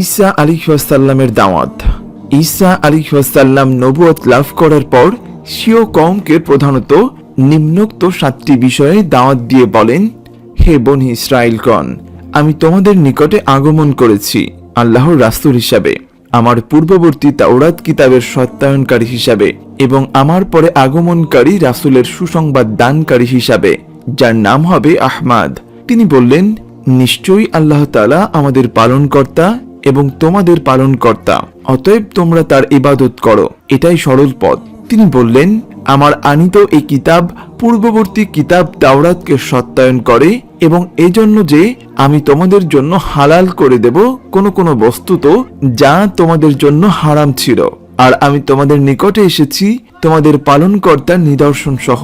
ঈসা আলিহাসাল্লামের দাওয়াত। ঈসা আলিহাসাল্লাম নবুয়ত লাভ করার পর সিও কমকে প্রধানত নিম্নোক্ত সাতটি বিষয়ে দাওয়াত দিয়ে বলেন, হে বনি ইসরায়েলগণ আমি তোমাদের নিকটে আগমন করেছি আল্লাহর রাসূল হিসাবে। আমার পূর্ববর্তী তাওরাত কিতাবের সত্যায়নকারী হিসাবে এবং আমার পরে আগমনকারী রাসূলের সুসংবাদ দানকারী হিসাবে, যার নাম হবে আহমাদ। তিনি বললেন, নিশ্চয়ই আল্লাহ তাআলা আমাদের পালনকর্তা এবং তোমাদের পালনকর্তা, অতএব তোমরা তার ইবাদত করো। এটাই সরল পথ। তিনি বললেন, আমার আনিত এই কিতাব পূর্ববর্তী কিতাব তাওরাতকে সত্যায়ন করে এবং এজন্য যে আমি তোমাদের জন্য হালাল করে দেব, কোন কোন বস্তু তো যা তোমাদের জন্য হারাম ছিল। আর আমি তোমাদের নিকটে এসেছি, তোমাদের পালনকর্তার নিদর্শন সহ।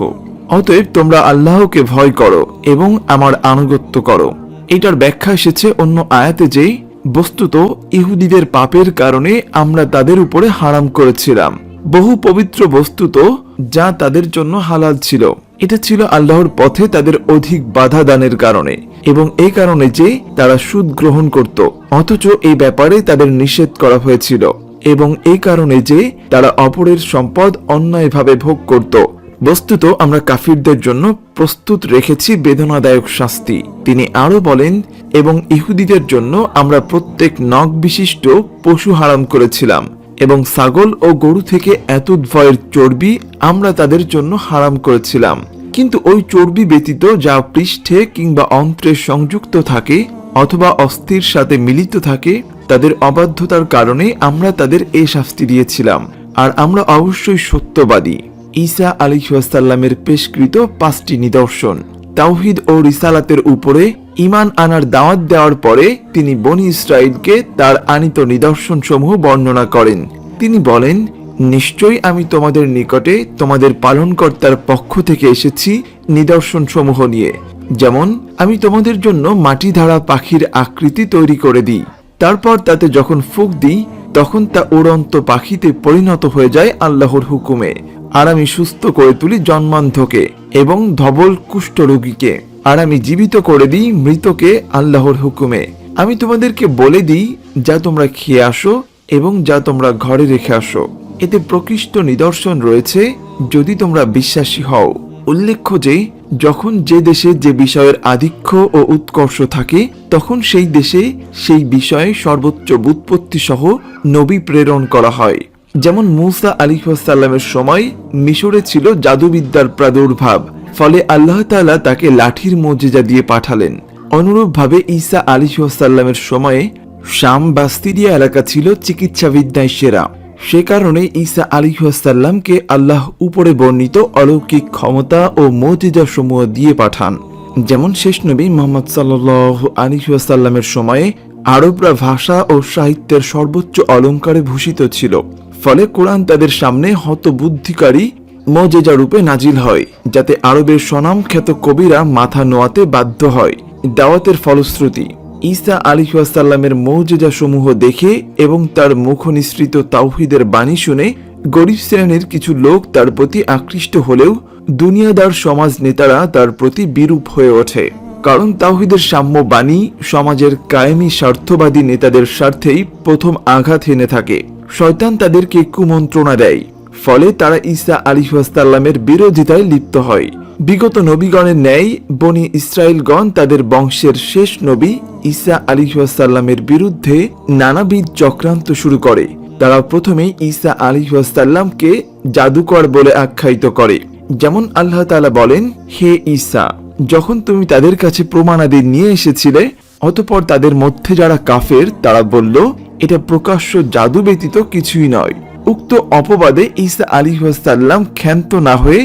অতএব তোমরা আল্লাহকে ভয় করো এবং আমার আনুগত্য করো। এটার ব্যাখ্যা এসেছে অন্য আয়াতে যে বস্তুত ইহুদিদের পাপের কারণে আমরা তাদের উপরে হারাম করেছিলাম। বহু পবিত্র বস্তুত যা তাদের জন্য হালাল ছিল। এটা ছিল আল্লাহর পথে তাদের অধিক বাধা দানের কারণে এবং এই কারণে যে তারা সুদ গ্রহণ করত, অথচ এই ব্যাপারে তাদের নিষেধ করা হয়েছিল এবং এই কারণে যে তারা অপরের সম্পদ অন্যায়ভাবে ভোগ করত। বস্তুত আমরা কাফিরদের জন্য প্রস্তুত রেখেছি বেদনাদায়ক শাস্তি। তিনি আরও বলেন, এবং ইহুদিদের জন্য আমরা প্রত্যেক নখ বিশিষ্ট পশু হারাম করেছিলাম, এবং ছাগল ও গরু থেকে এত ভয়ের চর্বি আমরা তাদের জন্য হারাম করেছিলাম। কিন্তু ওই চর্বি ব্যতীত যা পৃষ্ঠে কিংবা অন্ত্রে সংযুক্ত থাকে অথবা অস্থির সাথে মিলিত থাকে, তাদের অবাধ্যতার কারণে আমরা তাদের এই শাস্তি দিয়েছিলাম। আর আমরা অবশ্যই সত্যবাদী। ঈসা আলিহাসাল্লামের পেশকৃত পাঁচটি নিদর্শন। তাওহিদ ও রিসালাতের উপরে ইমান আনার দাওয়াত দেওয়ার পরে তিনি বনি ইসরায়েলকে তার আনিত নিদর্শনসমূহ বর্ণনা করেন। তিনি বলেন, নিশ্চয়ই আমি তোমাদের নিকটে তোমাদের পালনকর্তার পক্ষ থেকে এসেছি নিদর্শনসমূহ নিয়ে। যেমন, আমি তোমাদের জন্য মাটি ধারা পাখির আকৃতি তৈরি করে দিই। তারপর তাতে যখন ফুক দিই, তখন তা উড়ন্ত পাখিতে পরিণত হয়ে যায় আল্লাহর হুকুমে। আর আমি সুস্থ করে তুলি জন্মান্ধকে এবং ধবল কুষ্ঠ রোগীকে। আর আমি জীবিত করে দিই মৃতকে আল্লাহর হুকুমে। আমি তোমাদেরকে বলে দিই, যা তোমরা খেয়ে আসো এবং যা তোমরা ঘরে রেখে আসো। এতে প্রকৃষ্ট নিদর্শন রয়েছে, যদি তোমরা বিশ্বাসী হও। উল্লেখ্য যে, যখন যে দেশে যে বিষয়ের আধিক্য ও উৎকর্ষ থাকে, তখন সেই দেশে সেই বিষয়ে সর্বোচ্চ বুৎপত্তি সহ নবী প্রেরণ করা হয়। যেমন মুসা আলিহাসাল্লামের সময় মিশরে ছিল জাদুবিদ্যার প্রাদুর্ভাব, ফলে আল্লাহ তাআলা তাকে লাঠির মজিজা দিয়ে পাঠালেন। অনুরূপভাবে ঈসা আলিহাসাল্লামের সময়ে শাম বা সিরিয়া এলাকা ছিল চিকিৎসাবিদ্যায় সেরা। সে কারণে ঈসা আলিহাসাল্লামকে আল্লাহ উপরে বর্ণিত অলৌকিক ক্ষমতা ও মজিজা সমূহ দিয়ে পাঠান। যেমন শেষ নবী মোহাম্মদ সাল্লাহ আলিহাসাল্লামের সময়ে আরবরা ভাষা ও সাহিত্যের সর্বোচ্চ অলঙ্কারে ভূষিত ছিল। ফলে কোরআন তাদের সামনে হতবুদ্ধিকারী মজেজা রূপে নাজিল হয়, যাতে আরবের স্বনামখ্যাত কবিরা মাথা নোয়াতে বাধ্য হয়। দাওয়াতের ফলশ্রুতি, ঈসা আলিহাসাল্লামের মৌজেজা সমূহ দেখে এবং তার মুখ নিঃসৃত তাওহিদের বাণী শুনে গরিব শ্রেণির কিছু লোক তার প্রতি আকৃষ্ট হলেও দুনিয়াদার সমাজ নেতারা তার প্রতি বিরূপ হয়ে ওঠে। কারণ তাওহিদের সাম্য বাণী সমাজের কায়েমি স্বার্থবাদী নেতাদের স্বার্থেই প্রথম আঘাত হেনে থাকে। শয়তান তাদেরকে কুমন্ত্রণা দেয়। ফলে তারা ঈসা আলিহাসাল্লামের বিরোধিতায় লিপ্ত হয়। বিগত নবীগণের ন্যায় বনি ইসরায়েলগণ তাদের বংশের শেষ নবী ঈসা আলিহাসাল্লামের বিরুদ্ধে নানাবিধ চক্রান্ত শুরু করে। তারা প্রথমে ঈসা আলিহাসাল্লামকে জাদুকর বলে আখ্যায়িত করে। যেমন আল্লাহ তালা বলেন, হে ঈসা, যখন তুমি তাদের কাছে প্রমাণাদি নিয়ে এসেছিলে, অতপর তাদের মধ্যে যারা কাফের, তারা বলল এটা প্রকাশ্য জাদু ব্যতীত কিছুই নয়। উক্ত অপবাদে ঈসা আলিহাসাল্লাম ক্ষান্ত না হয়ে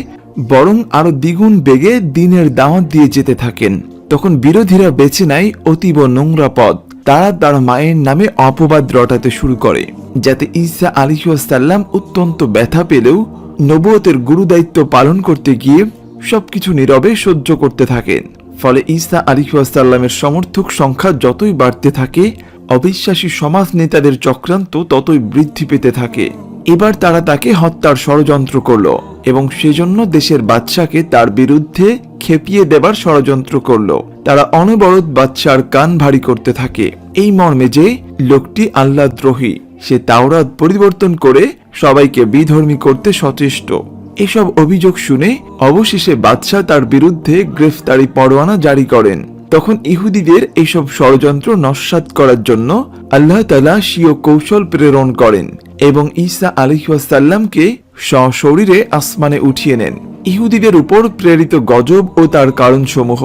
বরং আরও দ্বিগুণ বেগে দিনের দাওয়াত দিয়ে যেতে থাকেন। তখন বিরোধীরা বেছে নেয় অতীব নোংরা পথ। তারা তার মায়ের নামে অপবাদ রটাতে শুরু করে, যাতে ঈসা আলিহাসাল্লাম অত্যন্ত ব্যথা পেলেও নবুয়তের গুরুদায়িত্ব পালন করতে গিয়ে সবকিছু নীরবে সহ্য করতে থাকেন। ফলে ঈসা আলিহাসাল্লামের সমর্থক সংখ্যা যতই বাড়তে থাকে অবিশ্বাসী সমাজ নেতাদের চক্রান্ত ততই বৃদ্ধি পেতে থাকে। এবার তারা তাকে হত্যার ষড়যন্ত্র করল এবং সেজন্য দেশের বাদশাকে তার বিরুদ্ধে খেপিয়ে দেবার ষড়যন্ত্র করল। তারা অনবরত বাদশার কান ভারী করতে থাকে। এই মর্মে যে লোকটি আল্লাহ দ্রোহী সে তাওরাত পরিবর্তন করে সবাইকে বিধর্মী করতে সচেষ্ট। এসব অভিযোগ শুনে অবশেষে বাদশাহ তার বিরুদ্ধে গ্রেফতারি পরোয়ানা জারি করেন। তখন ইহুদিদের এইসব ষড়যন্ত্র নস্বাত করার জন্য আল্লাহ তালা স্বীয় কৌশল প্রেরণ করেন এবং ঈসা আলিহাসাল্লামকে সশরীরে আসমানে উঠিয়ে নেন। ইহুদিদের উপর প্রেরিত গজব ও তার কারণসমূহ।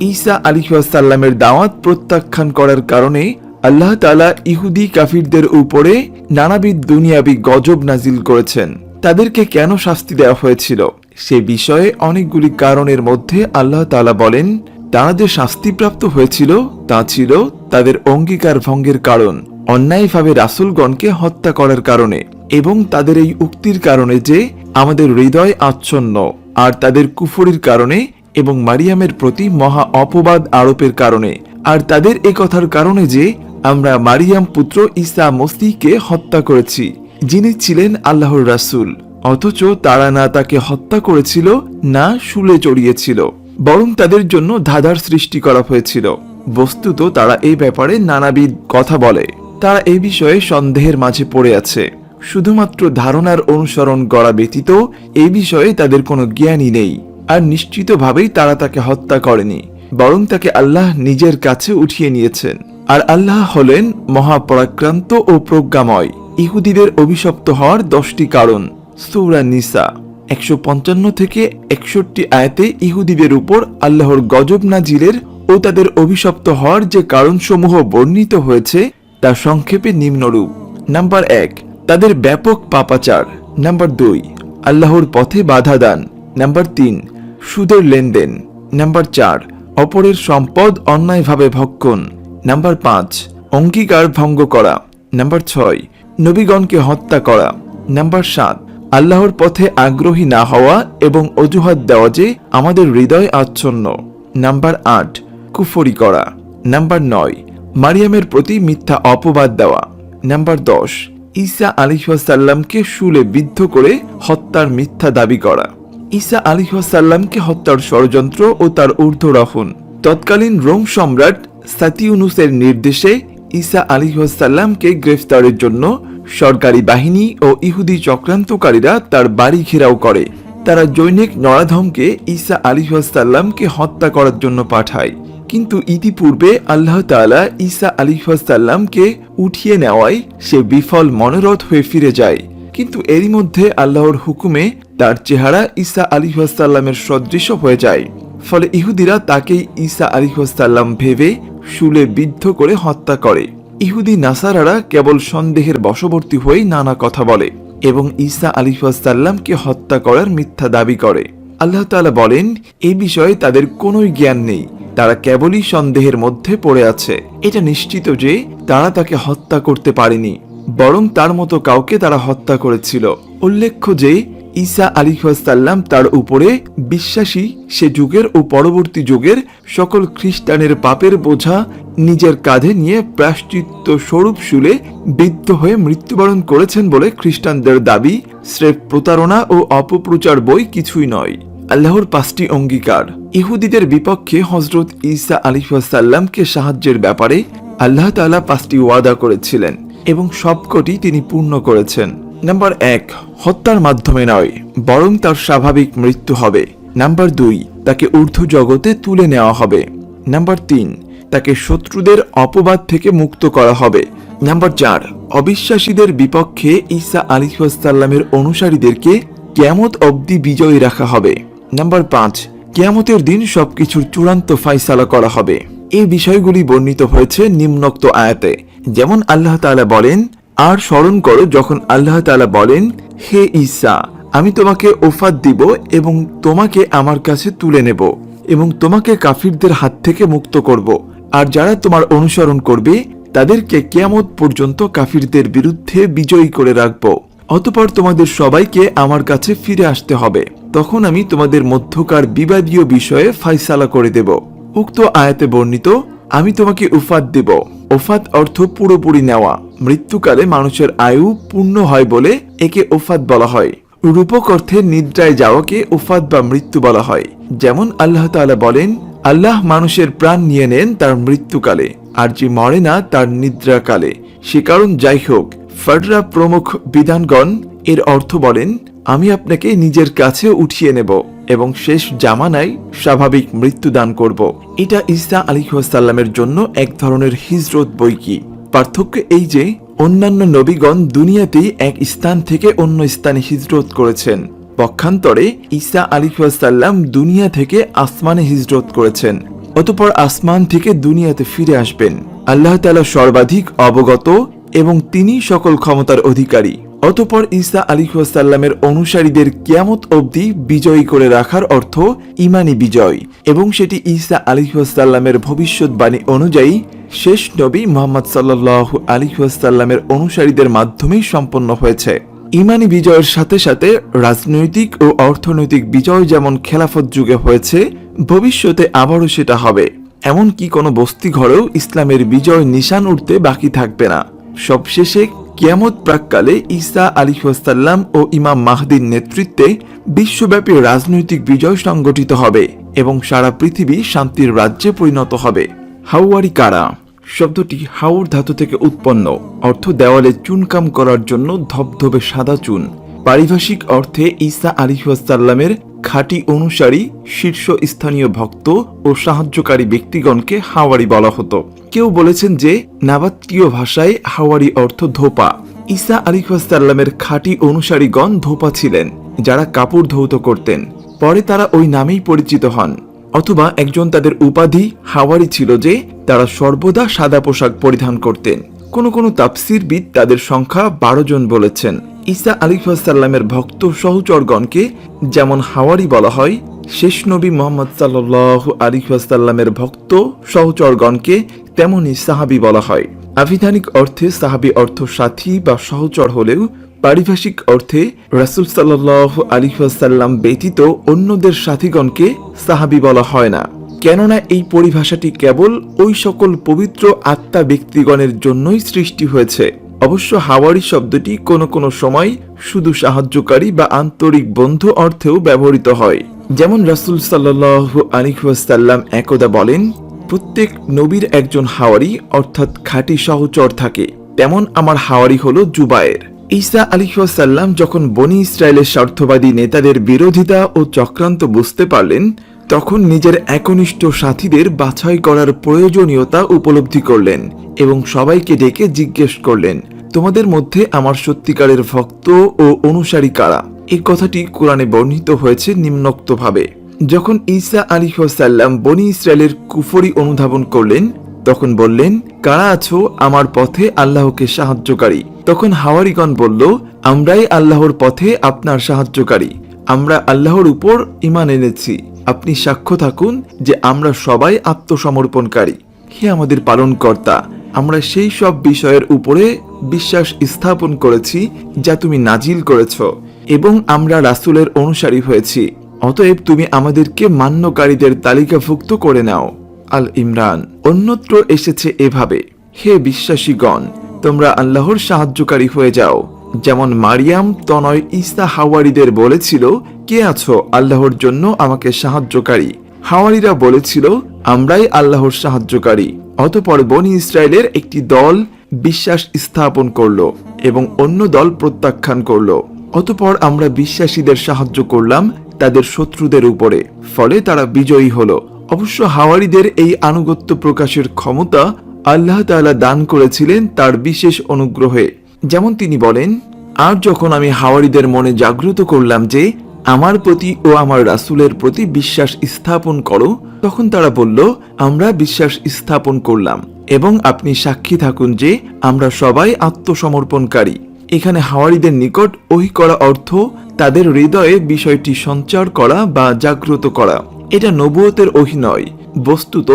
ঈসা আলিহাসাল্লামের দাওয়াত প্রত্যাখ্যান করার কারণে আল্লাহ তালা ইহুদি কাফিরদের উপরে নানাবিধ দুনিয়াবি গজব নাজিল করেছেন। তাদেরকে কেন শাস্তি দেওয়া হয়েছিল? সে বিষয়ে অনেকগুলি কারণের মধ্যে আল্লাহ তালা বলেন তারা যে শাস্তিপ্রাপ্ত হয়েছিল তা ছিল তাদের অঙ্গীকার ভঙ্গের কারণ, অন্যায়ভাবে রাসুলগণকে হত্যা করার কারণে এবং তাদের এই উক্তির কারণে যে আমাদের হৃদয় আচ্ছন্ন আর তাদের কুফরির কারণে এবং মারিয়ামের প্রতি মহা অপবাদ আরোপের কারণে। আর তাদের এ কথার কারণে যে আমরা মারিয়াম পুত্র ঈসা মস্তিকে হত্যা করেছি, যিনি ছিলেন আল্লাহর রাসূল, অথচ তারা না তাকে হত্যা করেছিল, না শুলে চড়িয়েছিল। বরং তাদের জন্য ধাঁধার সৃষ্টি করা হয়েছিল। বস্তুত তারা এই ব্যাপারে নানাবিধ কথা বলে। তারা এই বিষয়ে সন্দেহের মাঝে পড়ে আছে। শুধুমাত্র ধারণার অনুসরণ করা ব্যতীত এই বিষয়ে তাদের কোনো জ্ঞানই নেই। আর নিশ্চিতভাবেই তারা তাকে হত্যা করেনি, বরং তাকে আল্লাহ নিজের কাছে উঠিয়ে নিয়েছেন। আর আল্লাহ হলেন মহাপরাক্রান্ত ও প্রজ্ঞাময়। ইহুদিদের অভিশপ্ত হওয়ার দশটি কারণ। সৌরা নিসা। একশো পঞ্চান্ন থেকে একষট্টি আয়াতে ইহুদিদের উপর আল্লাহর গজব নাজিলের ও তাদের অভিশপ্ত হওয়ার যে কারণসমূহ বর্ণিত হয়েছে, তা সংক্ষেপে নিম্নরূপ। নাম্বার এক, তাদের ব্যাপক পাপাচার। নাম্বার দুই, আল্লাহর পথে বাধা দান। নাম্বার তিন, সুদের লেনদেন। নাম্বার চার, অপরের সম্পদ অন্যায়ভাবে ভক্ষণ। নাম্বার পাঁচ, অঙ্গীকার ভঙ্গ করা। নাম্বার ছয়, নবীগণকে হত্যা করা। নাম্বার সাত আল্লাহর পথে আগ্রহী না হওয়া এবং অজুহাত দেওয়া যে আমাদের হৃদয় আচ্ছন্ন। নাম্বার আট, কুফরি করা। নাম্বার নয়, মারিয়ামের প্রতি মিথ্যা অপবাদ দেওয়া। নাম্বার দশ, ঈসা আলিহাসাল্লামকে শুলে বিদ্ধ করে হত্যার মিথ্যা দাবি করা। ঈসা আলিহাসাল্লামকে হত্যার ষড়যন্ত্র ও তার ঊর্ধ্বরোহণ। তৎকালীন রোম সম্রাট সাতিউনুসের নির্দেশে ঈসা আলিহাসাল্লামকে গ্রেফতারের জন্য সরকারি বাহিনী ও ইহুদি চক্রান্তকারীরা তার বাড়ি ঘেরাও করে। তারা জৈনিক নরাধমকে ঈসা আলিহাসাল্লামকে হত্যা করার জন্য পাঠায়। কিন্তু ইতিপূর্বে আল্লাহ তাআলা ঈসা আলিহাসাল্লামকে উঠিয়ে নেওয়ায় সে বিফল মনোরথ হয়ে ফিরে যায়। কিন্তু এরই মধ্যে আল্লাহর হুকুমে তার চেহারা ঈসা আলিহাসাল্লামের সদৃশ হয়ে যায়। ফলে ইহুদিরা তাকেই ঈসা আলিহাসাল্লাম ভেবে শুলে বিদ্ধ করে হত্যা করে। ইহুদি নাসারারা কেবল সন্দেহের বশবর্তী হয়েই নানা কথা বলে এবং ঈসা আলিহাসাল্লামকে হত্যা করার মিথ্যা দাবি করে। আল্লাহ তাআলা বলেন, এ বিষয়ে তাদের কোনোই জ্ঞান নেই, তারা কেবলই সন্দেহের মধ্যে পড়ে আছে। এটা নিশ্চিত যে তারা তাকে হত্যা করতে পারেনি, বরং তার মতো কাউকে তারা হত্যা করেছিল। উল্লেখ্য যে ঈসা আলিহাসাল্লাম তার উপরে বিশ্বাসী সে যুগের ও পরবর্তী যুগের সকল খ্রিস্টানের পাপের বোঝা নিজের কাঁধে নিয়ে প্রাশ্চিত্য স্বরূপ শুলে বিদ্ধ হয়ে মৃত্যুবরণ করেছেন বলে খ্রিস্টানদের দাবি। স্রেফ প্রতারণা ও অপপ্রচার বই কিছুই নয়। আল্লাহর পাঁচটি অঙ্গীকার। ইহুদিদের বিপক্ষে হজরত ঈসা আলিহাসাল্লামকে সাহায্যের ব্যাপারে আল্লাহ তাআলা পাঁচটি ওয়াদা করেছিলেন এবং সবকটি তিনি পূর্ণ করেছেন। নাম্বার এক, হত্যার মাধ্যমে নয়, বরং তার স্বাভাবিক মৃত্যু হবে। নাম্বার দুই, তাকে ঊর্ধ্ব জগতে তুলে নেওয়া হবে। নাম্বার তিন, তাকে শত্রুদের অপবাদ থেকে মুক্ত করা হবে। নাম্বার চার, অবিশ্বাসীদের বিপক্ষে ঈসা আলিহাসাল্লামের অনুসারীদেরকে কেয়ামত অবধি বিজয়ী রাখা হবে। নাম্বার পাঁচ, কেয়ামতের দিন সবকিছুর চূড়ান্ত ফাইসালা করা হবে। এই বিষয়গুলি বর্ণিত হয়েছে নিম্নোক্ত আয়াতে। যেমন আল্লাহ তাআলা বলেন আর স্মরণ করো, যখন আল্লাহ তালা বলেন, হে ঈসা, আমি তোমাকে ওফাত দিব এবং তোমাকে আমার কাছে তুলে নেব এবং তোমাকে কাফিরদের হাত থেকে মুক্ত করব। আর যারা তোমার অনুসরণ করবে, তাদেরকে কেয়ামত পর্যন্ত কাফিরদের বিরুদ্ধে বিজয়ী করে রাখব। অতপর তোমাদের সবাইকে আমার কাছে ফিরে আসতে হবে। তখন আমি তোমাদের মধ্যকার বিবাদীয় বিষয়ে ফাইসালা করে দেব। উক্ত আয়াতে বর্ণিত আমি তোমাকে উফাত দেব। ওফাত অর্থ পুরোপুরি নেওয়া। মৃত্যুকালে মানুষের আয়ু পূর্ণ হয় বলে একে ওফাত বলা হয়। রূপক অর্থে নিদ্রায় যাওয়াকে উফাত বা মৃত্যু বলা হয়। যেমন আল্লাহ তাআলা বলেন, আল্লাহ মানুষের প্রাণ নিয়ে নেন তার মৃত্যুকালে, আর যে মরে না তার নিদ্রাকালে। সে কারণ যাই হোক ফাডরা প্রমুখ বিধানগণ এর অর্থ বলেন, আমি আপনাকে নিজের কাছে উঠিয়ে নেব। এবং শেষ জামানায় স্বাভাবিক মৃত্যু দান করব। এটা ইসা আলিহাসাল্লামের জন্য এক ধরনের হিজরত বই কি? পার্থক্য এই যে, অন্যান্য নবীগণ দুনিয়াতেই এক স্থান থেকে অন্য স্থানে হিজরত করেছেন। পক্ষান্তরে ঈসা আলিহাসাল্লাম দুনিয়া থেকে আসমানে হিজরত করেছেন। অতপর আসমান থেকে দুনিয়াতে ফিরে আসবেন। আল্লাহ তাআলা সর্বাধিক অবগত এবং তিনি সকল ক্ষমতার অধিকারী। অতপর ঈসা আলিহাসাল্লামের অনুসারীদের কিয়ামত অবধি বিজয়ী করে রাখার অর্থ ইমানি বিজয়। এবং সেটি ঈসা আলিহাসাল্লামের ভবিষ্যৎবাণী অনুযায়ী শেষ নবী মোহাম্মদ সাল্লাহ আলিহাসাল্লামের অনুসারীদের মাধ্যমেই সম্পন্ন হয়েছে। ইমানি বিজয়ের সাথে সাথে রাজনৈতিক ও অর্থনৈতিক বিজয় যেমন খেলাফত যুগে হয়েছে, ভবিষ্যতে আবারও সেটা হবে। এমনকি কোনো বস্তি ঘরেও ইসলামের বিজয় নিশান উঠতে বাকি থাকবে না। সবশেষে কিয়ামত প্রাককালে ঈসা আলিহাসাল্লাম ও ইমাম মাহদির নেতৃত্বে বিশ্বব্যাপী রাজনৈতিক বিজয় সংগঠিত হবে এবং সারা পৃথিবী শান্তির রাজ্যে পরিণত হবে। হাওয়ারি কারা? শব্দটি হাওর ধাতু থেকে উৎপন্ন, অর্থ দেওয়ালে চুনকাম করার জন্য ধবধবে সাদা চুন। পারিভাষিক অর্থে ঈসা আলিহাসাল্লামের খাঁটি অনুসারী শীর্ষ স্থানীয় ভক্ত ও সাহায্যকারী ব্যক্তিগণকে হাওয়ারি বলা হতো। কেউ বলেছেন যে, নাবাত্তীয় ভাষায় হাওয়ারি অর্থ ধোপা। ঈসা আলিহাসাল্লামের খাঁটি অনুসারীগণ ধোপা ছিলেন, যারা কাপড় ধৌত করতেন। পরে তারা ওই নামেই পরিচিত হন। অথবা একজন তাদের উপাধি হাওয়ারি ছিল যে, তারা সর্বদা সাদা পোশাক পরিধান করতেন। কোনো কোনো তাপসিরবিদ তাদের সংখ্যা বারো জন বলেছেন। ঈসা আলিফাসাল্লামের ভক্ত সহচরগণকে যেমন হাওয়ারি বলা হয়, শেষ নবী মোহাম্মদ সাল্লাহ আলিফাসাল্লামের ভক্ত সহচরগণকে তেমনি সাহাবি বলা হয়। আভিধানিক অর্থে সাহাবি অর্থ সাথী বা সহচর হলেও পারিভাষিক অর্থে রাসুল সাল্লাহ আলিহাসাল্লাম ব্যতীত অন্যদের সাথীগণকে সাহাবি বলা হয় না। কেননা এই পরিভাষাটি কেবল ওই সকল পবিত্র আত্মা ব্যক্তিগণের জন্যই সৃষ্টি হয়েছে। অবশ্য হাওয়ারি শব্দটি কোনো কোনো সময় শুধু সাহায্যকারী বা আন্তরিক বন্ধু অর্থেও ব্যবহৃত হয়। যেমন রাসুল সাল্লাহ আলিহাসাল্লাম একদা বলেন, প্রত্যেক নবীর একজন হাওয়ারি অর্থাৎ খাঁটি সহচর থাকে। তেমন আমার হাওয়ারি হলো জুবায়ের। ঈসা আলিহাসাল্লাম যখন বনি ইসরায়েলের স্বার্থবাদী নেতাদের বিরোধিতা ও চক্রান্ত বুঝতে পারলেন, তখন নিজের একনিষ্ঠ সাথীদের বাছাই করার প্রয়োজনীয়তা উপলব্ধি করলেন এবং সবাইকে ডেকে জিজ্ঞেস করলেন তোমাদের মধ্যে আমার সত্যিকারের ভক্ত ও অনুসারী কারা? এই কথাটি কোরআনে বর্ণিত হয়েছে নিম্নোক্তভাবে। যখন ঈসা আলিহাসাল্লাম বনি ইসরায়েলের কুফরি অনুধাবন করলেন, তখন বললেন, কারা আছো? আমার পথে আল্লাহকে সাহায্যকারী। তখন হাওয়ারিগণ বলল, আমরাই আল্লাহর পথে আপনার সাহায্যকারী। আমরা আল্লাহর উপর ইমান এনেছি। আপনি সাক্ষ্য থাকুন যে আমরা সবাই আত্মসমর্পণকারী। হে আমাদের পালনকর্তা, আমরা সেই সব বিষয়ের উপরে বিশ্বাস স্থাপন করেছি যা তুমি নাজিল করেছ, এবং আমরা রাসূলের অনুসারী হয়েছি। অতএব তুমি আমাদেরকে মান্যকারীদের তালিকাভুক্ত করে নাও। আল ইমরান, অন্যত্র এসেছে এভাবে, হে বিশ্বাসীগণ, তোমরা আল্লাহর সাহায্যকারী হয়ে যাও। যেমন মারিয়াম তনয় ইসা হাওয়ারিদের বলেছিল, কে আছো? আল্লাহর জন্য আমাকে সাহায্যকারী। হাওয়ারিরা বলেছিল, আমরাই আল্লাহর সাহায্যকারী। অতপর বনি ইসরায়েলের একটি দল বিশ্বাস স্থাপন করল এবং অন্য দল প্রত্যাখ্যান করল। অতপর আমরা বিশ্বাসীদের সাহায্য করলাম তাদের শত্রুদের উপরে। ফলে তারা বিজয়ী হলো। অবশ্য হাওয়ারিদের এই আনুগত্য প্রকাশের ক্ষমতা আল্লাহ তাআলা দান করেছিলেন তার বিশেষ অনুগ্রহে। যেমন তিনি বলেন, আর যখন আমি হাওয়ারিদের মনে জাগ্রত করলাম যে আমার প্রতি ও আমার রাসুলের প্রতি বিশ্বাস স্থাপন করো। তখন তারা বলল, আমরা বিশ্বাস স্থাপন করলাম এবং আপনি সাক্ষী থাকুন যে আমরা সবাই আত্মসমর্পণকারী। এখানে হাওয়ারিদের নিকট ওহি করা অর্থ তাদের হৃদয়ে বিষয়টি সঞ্চার করা বা জাগ্রত করা। এটা নবুয়তের ওহি নয়। বস্তুত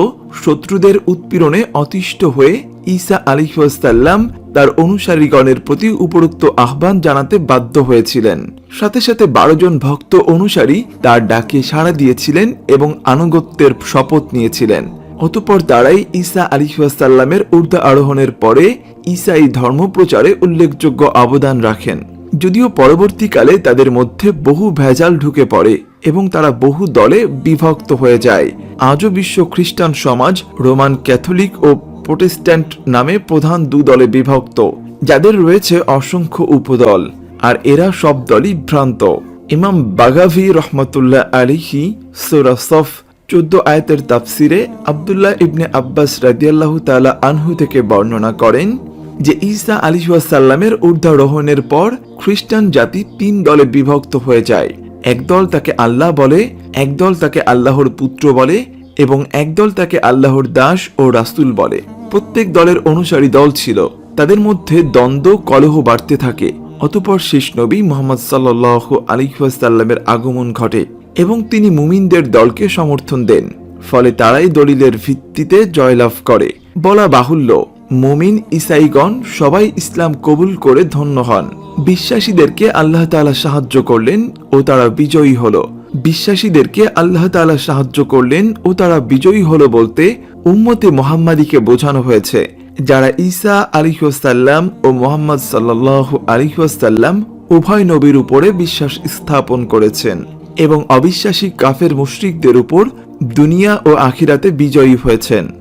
শত্রুদের উৎপীড়নে অতিষ্ঠ হয়ে ঈসা আলিহাসাল্লাম তার অনুসারীগণের প্রতি উপরোক্ত আহ্বান জানাতে বাধ্য হয়েছিলেন। সাথে সাথে বারো জন ভক্ত অনুসারী তার ডাকে সাড়া দিয়েছিলেন এবং আনুগত্যের শপথ নিয়েছিলেন। অতপর তারাই ঈসা আলিহাসাল্লামের ঊর্ধ্ব আরোহণের পরে ঈসাই ধর্ম প্রচারে উল্লেখযোগ্য অবদান রাখেন। যদিও পরবর্তীকালে তাদের মধ্যে বহু ভেজাল ঢুকে পড়ে এবং তারা বহু দলে বিভক্ত হয়ে যায়। আজও বিশ্ব খ্রিস্টান সমাজ, রোমান ক্যাথলিক ও প্রোটেস্ট্যান্ট নামে প্রধান দু দলে বিভক্ত, যাদের রয়েছে অসংখ্য উপদল, আর এরা সব দলই ভ্রান্ত। ইমাম বাগাভি রহমতুল্লাহ আলিহি সুরা সফ চোদ্দ আয়াতের তাফসিরে আবদুল্লাহ ইবনে আব্বাস রাদিয়াল্লাহু তাআলা আনহু থেকে বর্ণনা করেন যে ঈসা আলিহাসাল্লামের ঊর্ধ্বারোহণের পর খ্রিস্টান জাতি তিন দলে বিভক্ত হয়ে যায়। একদল তাকে আল্লাহ বলে একদল তাকে আল্লাহর পুত্র বলে এবং একদল তাকে আল্লাহর দাস ও রাসূল বলে। প্রত্যেক দলের অনুসারী দল ছিল। তাদের মধ্যে দ্বন্দ্ব, কলহ বাড়তে থাকে। অতপর শেষ নবী মোহাম্মদ সাল্লাহ আলিহাসাল্লামের আগমন ঘটে এবং তিনি মুমিনদের দলকে সমর্থন দেন। ফলে তারাই দলিলের ভিত্তিতে জয়লাভ করে। বলা বাহুল্য, মুমিন, ইসাইগণ সবাই ইসলাম কবুল করে ধন্য হন। বিশ্বাসীদেরকে আল্লাহ তাআলা সাহায্য করলেন ও তারা বিজয়ী হলো। বিশ্বাসীদেরকে আল্লাহ তালা সাহায্য করলেন ও তারা বিজয়ী হল বলতে উম্মতে মোহাম্মাদিকে বোঝানো হয়েছে, যারা ঈসা আলিহাসাল্লাম ও মোহাম্মদ সাল্লাহ আলিহাসাল্লাম উভয় নবীর উপরে বিশ্বাস স্থাপন করেছেন এবং অবিশ্বাসী কাফের মুশরিকদের উপর দুনিয়া ও আখিরাতে বিজয়ী হয়েছেন।